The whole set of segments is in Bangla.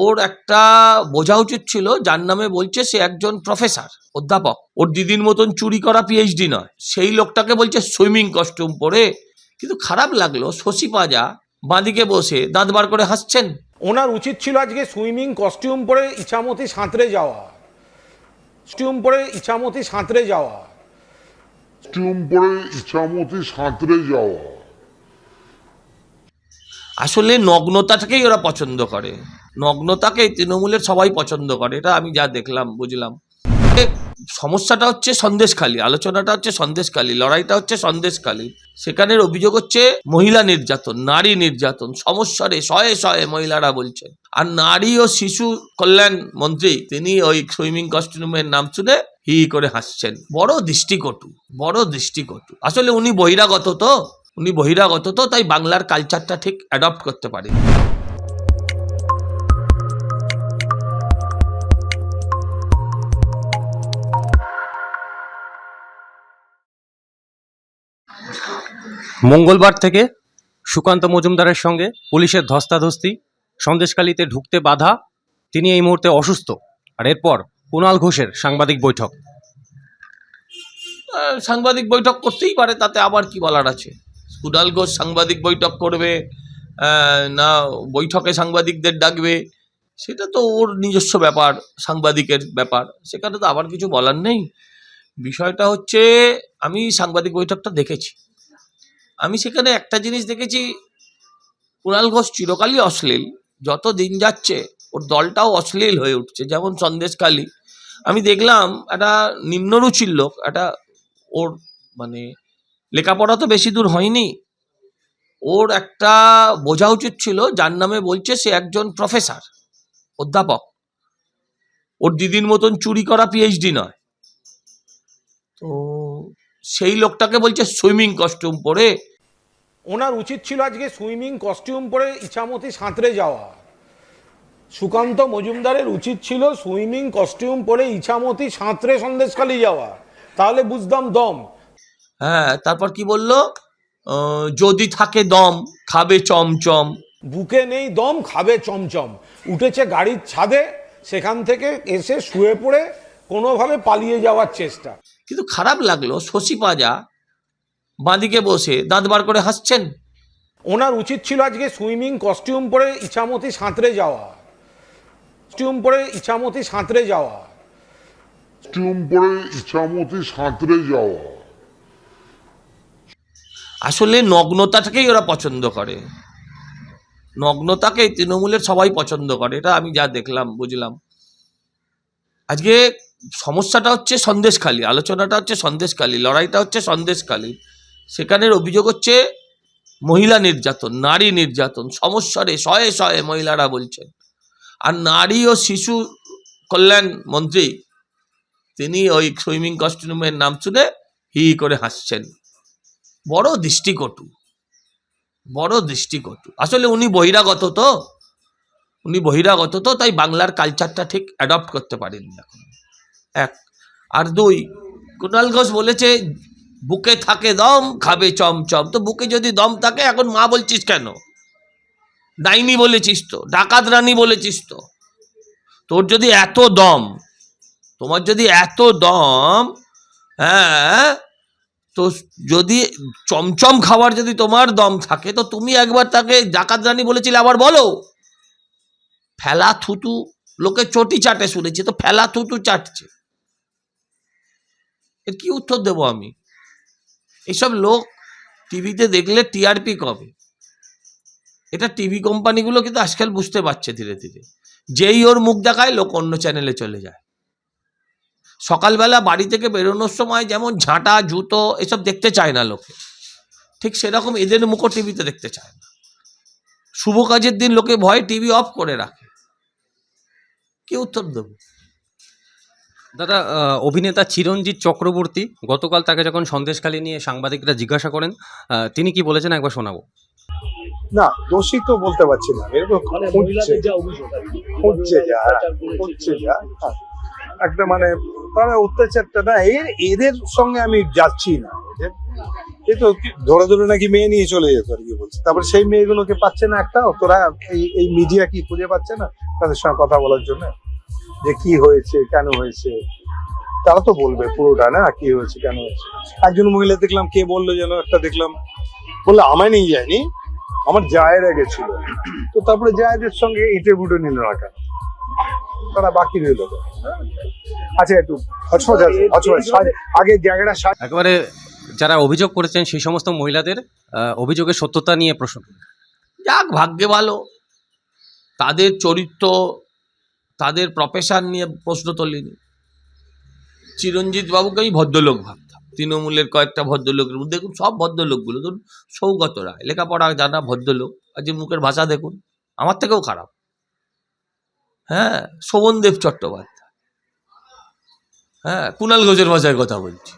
ওর একটা বোঝা উচিত ছিল যার নামে বলছে সে একজন প্রফেসর অধ্যাপক। ওর দিদির মতন চুরি করা পিএইচডি নয়। সেই লোকটাকে বলছে সুইমিং কস্টিউম পরে। কিন্তু খারাপ লাগল শশী পাজা বাঁদিকে বসে দাঁত বার করে হাসছেন। ওনার উচিত ছিল আজকে সুইমিং কস্টিউম পরে ইছামতি সাঁতরে যাওয়া। কস্টিউম পরে ইছামতি সাঁতরে যাওয়া। কস্টিউম পরে ইচ্ছামতি সাঁতরে যাওয়া। আসলে নগ্নতাটাকেই ওরা পছন্দ করে। নগ্নতাকে তৃণমূলের সবাই পছন্দ করে, এটা আমি যা দেখলাম, বুঝলাম। সমস্যাটা হচ্ছে সন্দেশখালী, আলোচনাটা হচ্ছে সন্দেশখালী, লড়াইটা হচ্ছে সন্দেশখালী। সেখানের অভিযোগ হচ্ছে মহিলা নির্যাতন, নারী নির্যাতন, সমস্যারে শয়ে শয়ে মহিলারা বলছেন আর নারী ও শিশু কল্যাণ মন্ত্রী, তিনি ওই সুইমিং কস্টিউমের নাম শুনে হি করে হাসছেন। বড় দৃষ্টিকটু বড় দৃষ্টিকটু। আসলে উনি বহিরাগত তো। উনি বহিরাগত তো, তাই বাংলার কালচারটা ঠিক অ্যাডপ্ট করতে পারেন। মঙ্গলবার থেকে সুকান্ত মজুমদারের সঙ্গে পুলিশের ধস্তাধস্তি সন্দেশকালীতে ঢুকতে বাধা, তিনি এই মুহূর্তে অসুস্থ। আর এরপর কুণাল ঘোষের সাংবাদিক বৈঠক। সাংবাদিক বৈঠক করতেই পারে, তাতে আবার কি বলার আছে? কুণাল ঘোষ সাংবাদিক বৈঠক করবে না, বৈঠকে সাংবাদিকদের ডাকবে, সেটা তো ওর নিজস্ব ব্যাপার, সাংবাদিকের ব্যাপার। সেখানে তো আবার কিছু বলার নেই। বিষয়টা হচ্ছে, আমি সাংবাদিক বৈঠকটা দেখেছি। আমি সেখানে একটা জিনিস দেখেছি কুণাল ঘোষ চিরকালই অশ্লীল, যত দিন যাচ্ছে, ওর দলটাও অশ্লীল হয়ে উঠছে, যেমন সন্দেশকালী আমি দেখলাম, একটা নিম্নরুচির লোক, একটা ওর মানে লেখাপড়া তো বেশি দূর হয়নি। ওর একটা বোঝা উচিত ছিল, যার নামে বলছে সে একজন প্রফেসর, অধ্যাপক। ওর দিদির মতন চুরি করা পিএইচডি নয়। তো সেই লোকটাকে বলছে সুইমিং কস্টিউম পরে। ওনার উচিত ছিল আজকে সুইমিং কস্টিউম পরে ইছামতি সাঁতরে যাওয়া। সুকান্ত মজুমদারের উচিত ছিল সুইমিং কস্টিউম পরে ইছামতি সাঁতরে সন্দেশখালি যাওয়া। তাহলে বুঝতাম দম। হ্যাঁ তারপর কি বলল? যদি থাকে দম খাবে চমচম। বুকে নেই দম খাবে চমচম। উঠেছে গাড়ির ছাদে সেখান থেকে এসে শুয়ে পড়ে কোনোভাবে পালিয়ে যাওয়ার চেষ্টা। কিন্তু খারাপ লাগল শশী পাজা বাঁদিকে বসে দাঁত বার করে হাসছেন। ওনার উচিত ছিল আজকে সুইমিং কস্টিউম পরে ইছামতি সাঁতরে যাওয়া। কস্টিউম পরে ইছামতি সাঁতরে যাওয়া। কস্টিউম পরে ইচ্ছামতি সাঁতরে যাওয়া। আসলে নগ্নতাটাকেই ওরা পছন্দ করে। নগ্নতাকে তৃণমূলের সবাই পছন্দ করে, এটা আমি যা দেখলাম, বুঝলাম। আজকে সমস্যাটা হচ্ছে সন্দেশখালী, আলোচনাটা হচ্ছে সন্দেশখালী, লড়াইটা হচ্ছে সন্দেশখালী। সেখানের অভিযোগ হচ্ছে মহিলা নির্যাতন, নারী নির্যাতন, সমস্যারে শয়ে শয়ে মহিলারা বলছেন। আর নারী ও শিশু কল্যাণ মন্ত্রী, তিনি ওই সুইমিং কস্টিউমের নাম শুনে হি করে হাসছেন। বড় দৃষ্টিকটু বড় দৃষ্টিকটু। আসলে উনি বহিরাগত তো, উনি বহিরাগত তো, তাই বাংলার কালচারটা ঠিক অ্যাডপ্ট করতে পারেননি এখন। এক। আর দুই, কুণাল ঘোষ বলেছে, বুকে থাকে দম, খাবে চমচম তো বুকে যদি দম থাকে, এখন মা বলছিস কেন? ডাইনি বলেছিস তো, ডাকাত রানী বলেছিস তো। তোর যদি এত দম, তোমার যদি এত দম হ্যাঁ তো যদি চমচম খাবার যদি তোমার দম থাকে, তো তুমি একবার তাকে জাকাত রানী বলেছিলে, আবার বলো। ফেলা থুতু, লোকে চটি চাটে শুনেছি, তো ফেলা থুতু চাটছে। এর কি উত্তর দেবো আমি? এসব লোক টিভিতে দেখলে টিআরপি কবে? এটা টিভি কোম্পানিগুলো কিন্তু আজকাল বুঝতে পারছে ধীরে ধীরে। যেই ওর মুখ দেখায়, লোক অন্য চ্যানেলে চলে যায়। সকালবেলা বাড়ি থেকে বেরোনোর সময় যেমন ঝাঁটা জুতো এসব দেখতে চায় না লোকে। ঠিক সেরকম এদের মুখও টিভিতে দেখতে চায় না। শুভ কাজের দিন লোকে ভয় টিভি অফ করে রাখে। কি উত্তর দেবো? দাদা অভিনেতা চিরঞ্জিত চক্রবর্তী গতকাল তাকে যখন সন্দেশখালী নিয়ে সাংবাদিকরা জিজ্ঞাসা করেন তিনি কি বলেছেন? একবার শোনাবো। না দোষী তো বলতে পারছি না। এরকম খুঁজছে খুঁজছে যা খুঁজছে যা হ্যাঁ। একটা মানে তারা অত্যাচারটা না, এর, এদের সঙ্গে আমি যাচ্ছি না। এদের এ তো ধরে ধরে নাকি মেয়ে নিয়ে চলে যেত আর কি বলছে। তারপরে সেই মেয়েগুলোকে পাচ্ছে না একটাও তোরা এই এই মিডিয়া কি খুঁজে পাচ্ছে না? তাদের সঙ্গে কথা বলার জন্য। যে কি হয়েছে, কেন হয়েছে? তারা তো বলবে পুরোটা না, কি হয়েছে, কেন হয়েছে। একজন মহিলা দেখলাম, কে বলল যেন একটা দেখলাম, বলল, আমায় নিয়ে যায়নি, আমার জায়েরা গেছিল। তো তারপরে জায়েদের সঙ্গে ইন্টারভিউটা নিল না কেন তারা বাকি রইল আচ্ছা একটু আছে আগে জায়গাটা একেবারে যারা অভিযোগ করেছেন সেই সমস্ত মহিলাদের অভিযোগের সত্যতা নিয়ে প্রশ্ন। যাক ভাগ্যে ভালো। তাদের চরিত্র তাদের প্রফেশন নিয়ে প্রশ্ন তোলেনি। চিরঞ্জিত বাবুকে আমি ভদ্রলোক ভাবতাম। তৃণমূলের কয়েকটা ভদ্রলোকের মধ্যে দেখুন সব ভদ্রলোকগুলো ধরুন সৌগত রায় লেখাপড়া জানা ভদ্রলোক আজকে মুখের ভাষা দেখুন আমার থেকেও খারাপ। হ্যাঁ শোভনদেব চট্টোপাধ্যায়। হ্যাঁ কুণাল ঘোষের ভাষায় কথা বলছি।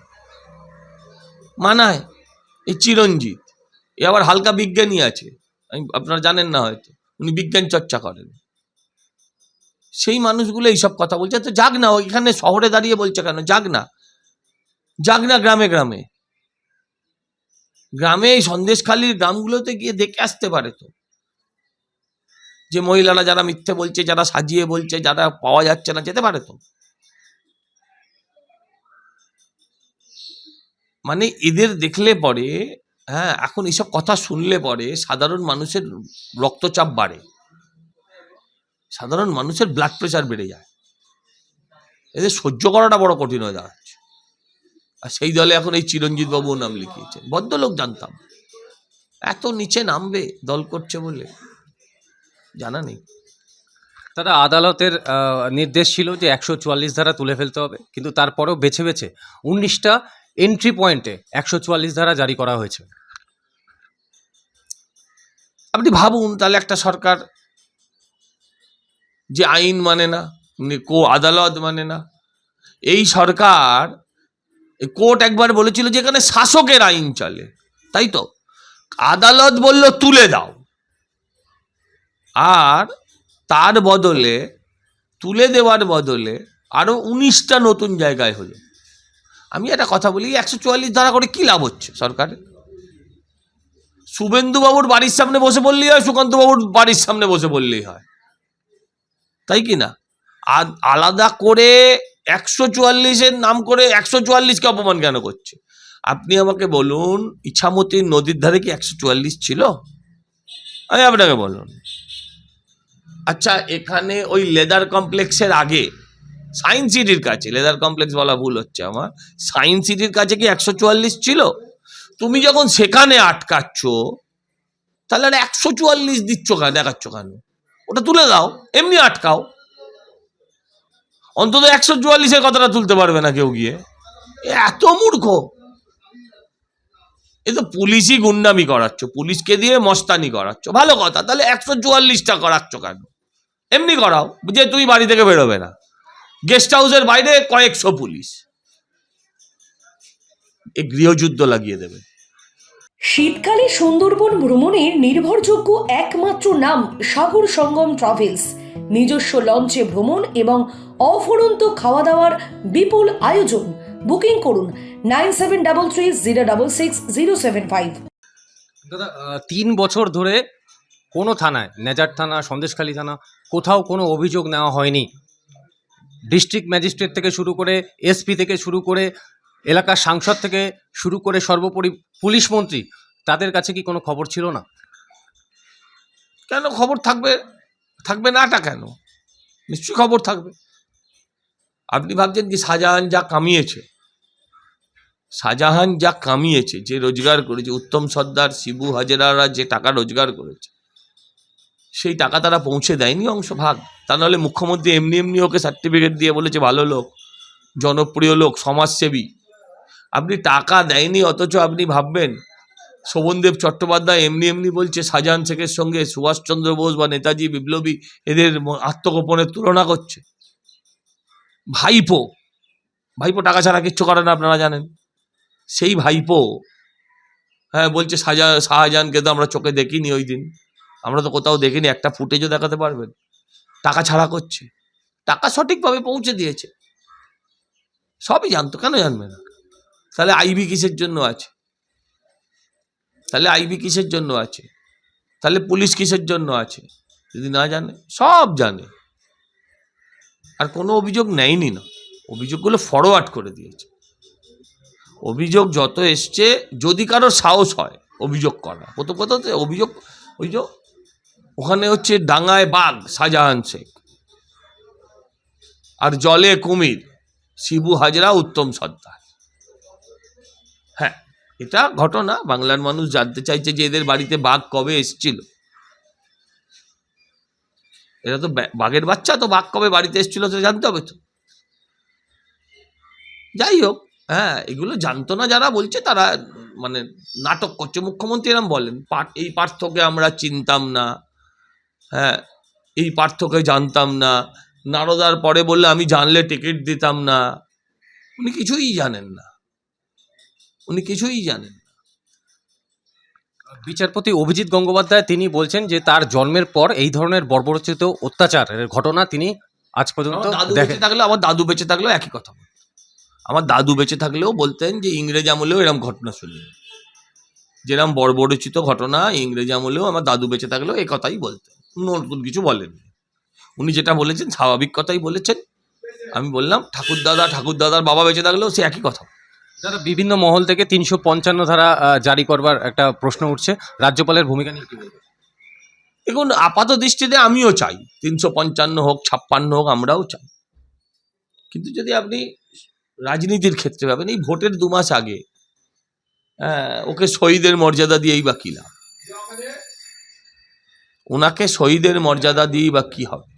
মানায় এই চিরঞ্জিত। এ আবার হালকা বিজ্ঞানী আছে। আমি, আপনারা জানেন না হয়তো, উনি বিজ্ঞান চর্চা করেন। সেই মানুষগুলো এইসব কথা বলছে। তো যাক না এখানে শহরে দাঁড়িয়ে বলছে কেন? যাক না। যাক না গ্রামে গ্রামে। গ্রামে এই সন্দেশখালীর গ্রামগুলোতে গিয়ে দেখে আসতে পারে তো। যে মহিলারা যারা মিথ্যে বলছে, যারা সাজিয়ে বলছে, যারা পাওয়া যাচ্ছে না, যেতে পারে তো। মানে এদের দেখলে পরে হ্যাঁ এখন এইসব কথা শুনলে পরে সাধারণ মানুষের রক্তচাপ বাড়ে। সাধারণ মানুষের ব্লাড প্রেশার বেড়ে যায়। এদের সহ্য করাটা বড় কঠিন হয়ে দাঁড়াচ্ছে। আর সেই দলে এখন এই চিরঞ্জিত বাবু নাম লিখিয়েছেন। ভদ্রলোক জানতাম। এত নিচে নামবে, দল করছে বলে। জানা নেই। তারা আদালতের নির্দেশ ছিল যে একশো চুয়াল্লিশ ধারা তুলে ফেলতে হবে কিন্তু তারপরেও বেছে বেছে উনিশটা এন্ট্রি পয়েন্টে একশো চুয়াল্লিশ ধারা জারি করা হয়েছে। আপনি ভাবুন তাহলে একটা সরকার যে আইন মানে না কো আদালত মানে না এই সরকার কোর্ট একবার বলেছিল যে এখানে শাসকের আইন চলে তাই তো? আদালত বলল তুলে দাও। আর তার বদলে, তুলে দেওয়ার বদলে আরও উনিশটা নতুন জায়গায় হলো। আমি একটা কথা বলি, একশো চুয়াল্লিশ ধারা করে কী লাভ হচ্ছে সরকারের? শুভেন্দুবাবুর বাড়ির সামনে বসে বললেই হয়, সুকান্তবাবুর বাড়ির সামনে বসে বললেই হয়। তাই কি না? আর আলাদা করে একশো চুয়াল্লিশের নাম করে একশো চুয়াল্লিশকে অপমান কেন করছে? আপনি আমাকে বলুন ইছামতি নদীর ধারে কি একশো চুয়াল্লিশ ছিল? আমি আপনাকে বলুন। আচ্ছা এখানে ওই লেদার কমপ্লেক্সের আগে সায়েন্স সিটির কাছে লেদার কমপ্লেক্স বলা ভুল হচ্ছে আমার সায়েন্স সিটির কাছে কি একশো চুয়াল্লিশ ছিল? তুমি যখন সেখানে আটকাচ্ছ, তাহলে আর একশো চুয়াল্লিশ দিচ্ছ কেন, দেখাচ্ছ কেন? ওটা তুলে দাও, এমনি আটকাও। অন্তত একশো চুয়াল্লিশের কথাটা তুলতে পারবে না কেউ গিয়ে। এত মূর্খ! এ তো পুলিশই গুন্ডামি করাচ্ছ, পুলিশকে দিয়ে মস্তানি করাচ্ছ। ভালো কথা, তাহলে একশো চুয়াল্লিশটা করাচ্ছ কেন? এমনি করাও, যে তুই বাড়ি থেকে বেরোবে না। গেস্ট হাউসের বাইরে কয়েকশো পুলিশ। এ গৃহযুদ্ধ লাগিয়ে দেবে। শীতকালে সুন্দরবন ভ্রমণের নির্ভরযোগ্য একমাত্র নাম সাগর সঙ্গম ট্রাভেলস। নিজস্ব লঞ্চে ভ্রমণ এবং অফুরন্ত খাওয়া দাওয়ার বিপুল আয়োজন। বুকিং করুন nine seven double three zero double six zero seven five. দাদা তিন বছর ধরে কোনো থানায় নেজার থানা সন্দেশখালী থানা কোথাও কোনো অভিযোগ নেওয়া হয়নি। ডিস্ট্রিক্ট ম্যাজিস্ট্রেট থেকে শুরু করে এসপি থেকে শুরু করে এলাকার সাংসদ থেকে শুরু করে সর্বোপরি পুলিশ মন্ত্রী তাদের কাছে কি কোনো খবর ছিল না? কেন খবর থাকবে? থাকবে নাটা কেন? নিশ্চয়ই খবর থাকবে। আপনি ভাবছেন যে শাহজাহান যা কামিয়েছে শাহজাহান যা কামিয়েছে, যে রোজগার করেছে, উত্তম সর্দার, শিবু হাজেরারা যে টাকা রোজগার করেছে, সেই টাকা তারা পৌঁছে দেয়নি অংশ ভাগ তা নাহলে মুখ্যমন্ত্রী এমনি এমনি ওকে সার্টিফিকেট দিয়ে বলেছে, ভালো লোক, জনপ্রিয় লোক, সমাজসেবী। আপনি টাকা দেয়নি, অথচ আপনি ভাববেন, শোভনদেব চট্টোপাধ্যায় এমনি এমনি বলছে, শাহজাহান শেখের সঙ্গে সুভাষচন্দ্র বোস বা নেতাজি বিপ্লবী এদের আত্মগোপনের তুলনা করছে। ভাইপো ভাইপো টাকা ছাড়া কিচ্ছু করে না, আপনারা জানেন। সেই ভাইপো হ্যাঁ বলছে, শাহজা, শাহজাহানকে তো আমরা চোখে দেখিনি ওই দিন। আমরা তো কোথাও দেখিনি, একটা ফুটেজও দেখাতে পারবেন টাকা ছাড়া করছে। টাকা সঠিকভাবে পৌঁছে দিয়েছে। সবই জানতো, কেন জানবে না? তাহলে আইবি কিসের জন্য আছে? তাহলে আইবি কিসের জন্য আছে? তাহলে পুলিশ কিসের জন্য আছে? যদি না জানে, সব জানে। আর কোনো অভিযোগ নেয়নি না। অভিযোগগুলো ফরওয়ার্ড করে দিয়েছে। অভিযোগ যত এসছে, যদি কারও সাহস হয় অভিযোগ করা। প্রথম কথা হচ্ছে অভিযোগ, ওই যে ওখানে হচ্ছে ডাঙায় বাঘ, শাহজাহান শেখ। আর জলে কুমির, শিবু হাজরা, উত্তম সর্দার। হ্যাঁ এটা ঘটনা, বাংলার মানুষ জানতে চাইছে যে এদের বাড়িতে বাঘ কবে এসছিল। এটা তো বাঘের বাচ্চা, তো বাঘ কবে বাড়িতে এসেছিল সেটা জানতে হবে তো। যাই হোক হ্যাঁ এগুলো জানতো না যারা বলছে তারা মানে নাটক করছে। মুখ্যমন্ত্রী এরম বলেন এই পার্থকে আমরা চিনতাম না। হ্যাঁ এই পার্থকে জানতাম না। নারদার পরে বললে আমি জানলে টিকিট দিতাম না। উনি কিছুই জানেন না। উনি কিছুই জানেন না। বিচারপতি অভিজিৎ গঙ্গোপাধ্যায় তিনি বলছেন যে তার জন্মের পর এই ধরনের বর্বরচিত অত্যাচারের ঘটনা তিনি আজ পর্যন্ত দাদু বেঁচে থাকলেও আমার দাদু বেঁচে থাকলেও একই কথা আমার দাদু বেঁচে থাকলেও বলতেন যে ইংরেজ আমলেও এরম ঘটনা শুনলেন। যেরকম বর্বরচিত ঘটনা ইংরেজ আমলেও আমার দাদু বেঁচে থাকলেও এই কথাই বলতেন। নতুন কিছু বলেননি। উনি যেটা বলেছেন স্বাভাবিক কথাই বলেছেন। আমি বললাম ঠাকুরদাদা ঠাকুরদাদার বাবা বেঁচে থাকলেও সে একই কথা। যারা বিভিন্ন মহল থেকে তিনশো পঞ্চান্ন ধারা জারি করবার একটা প্রশ্ন উঠছে। রাজ্যপালের ভূমিকা নিয়ে কি বলবেন? এখন আপাত দৃষ্টিতে আমিও চাই। তিনশো পঞ্চান্ন হোক ছাপ্পান্ন হোক আমরাও চাই। কিন্তু যদি আপনি রাজনীতির ক্ষেত্রে ভাবেন এই ভোটের দু মাস আগে হ্যাঁ, ওকে শহীদের মর্যাদা দিয়েই বা কী লাভ? ওনাকে শহীদের মর্যাদা দিয়েই বা কী হবে?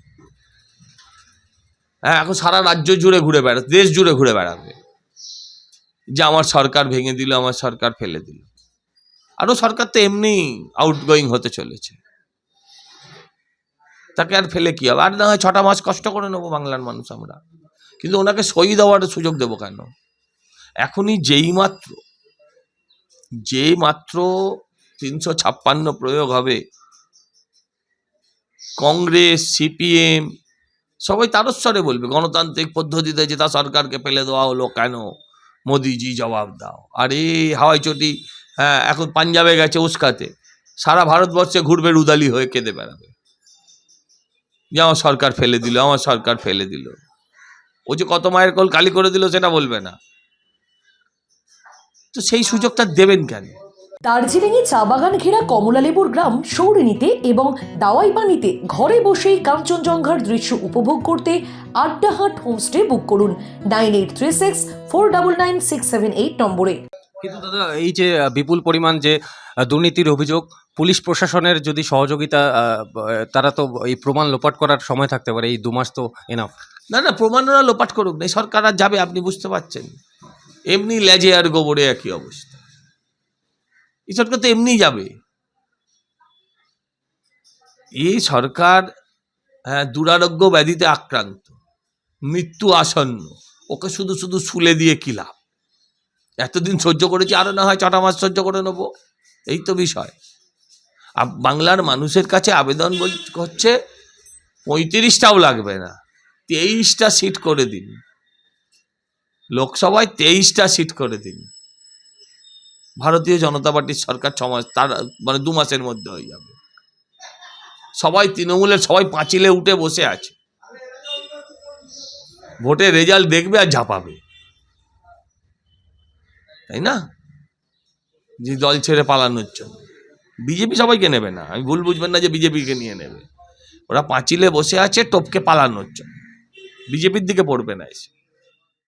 হ্যাঁ এখন সারা রাজ্য জুড়ে ঘুরে বেড়াবে দেশ জুড়ে ঘুরে বেড়াবে। যে আমার সরকার ভেঙে দিল আমার সরকার ফেলে দিল। আরও সরকার তো এমনি আউটগোয়িং হতে চলেছে। তাকে আর ফেলে কি হবে? আর না হয় ছটা মাস কষ্ট করে নেব বাংলার মানুষ আমরা। কিন্তু ওনাকে সই দেওয়ার সুযোগ দেবো কেন? এখনই যেই মাত্র যেই মাত্র তিনশো ছাপ্পান্ন প্রয়োগ হবে, কংগ্রেস, সিপিএম, সবাই তারস্বরে বলবে, গণতান্ত্রিক পদ্ধতিতে যেটা সরকারকে ফেলে দেওয়া হলো কেন? মোদিজি জবাব দাও। আরে, হাওয়াই চটি হ্যাঁ এখন পাঞ্জাবে গেছে উস্কাতে। সারা ভারতবর্ষে ঘুরবে রুদালি হয়ে কেঁদে বেড়াবে। যে আমার সরকার ফেলে দিল, আমার সরকার ফেলে দিল। ও যে কত মায়ের কল খালি করে দিল সেটা বলবে না। তো সেই সুযোগটা দেবেন কেন? দার্জিলিংয়ে চা বাগান ঘেরা কমলালেবুর গ্রাম সৌরিনীতে এবং দাওয়াই পানিতে ঘরে বসেই কাঞ্চনজঙ্ঘার দৃশ্য উপভোগ করতে আড্ডাহাট হোমস্টে বুক করুন nine eight three six four double nine six seven eight নম্বরে। কিন্তু দাদা, এই যে বিপুল পরিমাণ যে দুর্নীতির অভিযোগ, পুলিশ প্রশাসনের যদি সহযোগিতা তারা তো এই প্রমাণ লোপাট করার সময় থাকতে পারে, এই দু মাস তো এনাফ না না প্রমাণরা লোপাট করুক না সরকার আর যাবে, আপনি বুঝতে পারছেন। এমনি লেজে আর গোবরে একই অবস্থা। এই সরকার তো এমনি যাবে। এই সরকার হ্যাঁ দুরারোগ্য ব্যাধিতে আক্রান্ত, মৃত্যু আসন্ন, ওকে শুধু শুধু শুলে দিয়ে কি লাভ? এতদিন সহ্য করেছি আরও না হয় ছটা মাস সহ্য করে নেব। এই তো বিষয়। বাংলার মানুষের কাছে আবেদন হচ্ছে পঁয়ত্রিশটাও লাগবে না। তেইশটা সিট করে দিন। লোকসভায় তেইশটা সিট করে দিন। ভারতীয় জনতা পার্টির সরকার ছ মাস, তার মানে দু মাসের মধ্যে হয়ে যাবে। সবাই তৃণমূলের, সবাই পাঁচিলে উঠে বসে আছে। ভোটের রেজাল্ট দেখবে আর ঝাঁপাবে। তাই না? যে দল ছেড়ে পালানোর জন্য। বিজেপি সবাইকে নেবে না। আমি ভুল বুঝবেন না যে বিজেপিকে নিয়ে নেবে। ওরা পাঁচিলে বসে আছে টপকে পালানোর জন্য। বিজেপির দিকে পড়বে না এসে।